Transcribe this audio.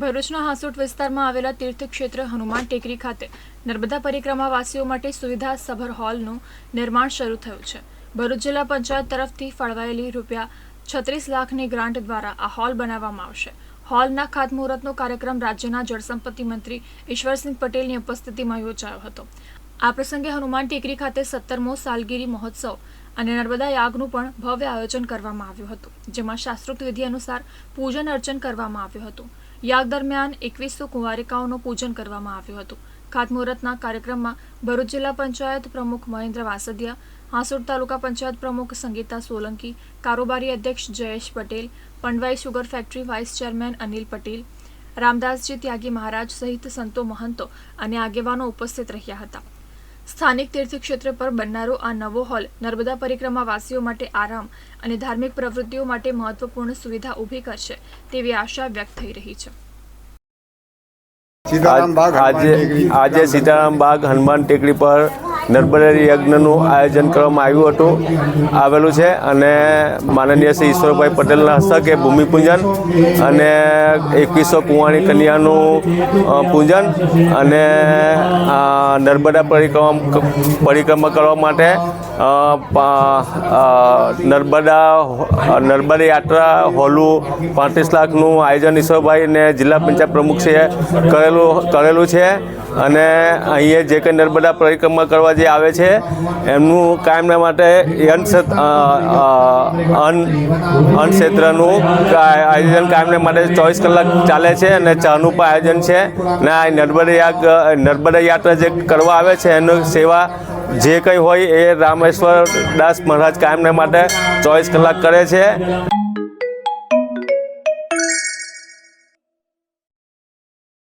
ભરૂચના હાંસોટ વિસ્તારમાં આવેલા તીર્થક્ષેત્ર હનુમાન ટેકરી ખાતે નર્મદા પરિક્રમાવાસીઓ માટે સુવિધા સભર હોલનું નિર્માણ શરૂ થયું છે. ભરૂચ જિલ્લા પંચાયત તરફથી ફળવાયેલી રૂપિયા છત્રીસ લાખની ગ્રાન્ટ દ્વારા આ હોલ બનાવવામાં આવશે. હોલના ખાતમુહૂર્તનો કાર્યક્રમ રાજ્યના જળસંપત્તિ મંત્રી ઈશ્વરસિંહ પટેલની ઉપસ્થિતિમાં યોજાયો હતો. આ પ્રસંગે હનુમાન ટેકરી ખાતે સત્તરમો સાલગીરી મહોત્સવ અને નર્મદા યાગનું પણ ભવ્ય આયોજન કરવામાં આવ્યું હતું, જેમાં શાસ્ત્રોક્ત વિધિ અનુસાર પૂજન અર્ચન કરવામાં આવ્યું હતું. યાગ દરમિયાન એકવીસો કુંવારિકાઓનું પૂજન કરવામાં આવ્યું હતું. ખાતમુહૂર્તના કાર્યક્રમમાં ભરૂચ જિલ્લા પંચાયત પ્રમુખ મહેન્દ્ર વાસદિયા હાંસોડ તાલુકા પંચાયત પ્રમુખ સંગીતા સોલંકી, કારોબારી અધ્યક્ષ Jayesh Patel, Pandvai sugar factory vice chairman Anil Patel, રામદાસજી ત્યાગી મહારાજ સહિત સંતો મહંતો અને આગેવાનો ઉપસ્થિત રહ્યા હતા. સ્થાનિક તીર્થક્ષેત્ર પર બનનારો આ નવો હોલ નર્મદા પરિક્રમાવાસીઓ માટે આરામ અને ધાર્મિક પ્રવૃત્તિઓ માટે મહત્વપૂર્ણ સુવિધા ઊભી કરશે તેવી આશા વ્યક્ત થઈ રહી છે. આજે આજે સીતારામ બાગ હનુમાન ટેકરી પર નર્મદા યજ્ઞનું આયોજન કરવામાં આવ્યું હતું. આવેલું છે અને માનનીય શ્રી ઈશ્વરભાઈ પટેલના હસ્તકે ભૂમિપૂજન અને એકવીસો કુંવાણી કન્યાનું પૂજન અને નર્મદા પરિક્રમા પરિક્રમા કરવા માટે નર્મદા નર્મદા યાત્રા હોલું પાંત્રીસ લાખનું આયોજન ઈશ્વરભાઈ ને જિલ્લા પંચાયત પ્રમુખશ્રીએ કરેલું કરેલું છે. અને અહીંયા જે કંઈ નર્મદા પરિક્રમા કરવા જે આવે છે, એમનું કાયમના માટે અન્ન અન્ન ક્ષેત્રનું આયોજન કાયમને માટે ચોવીસ કલાક ચાલે છે અને ચાનું પણ આયોજન છે. અને આ નર્મદા નર્મદા યાત્રા જે કરવા આવે છે, એનું સેવા જે કંઈ હોય એ રામેશ્વર દાસ મહારાજ કાયમને માટે ચોવીસ કલાક કરે છે.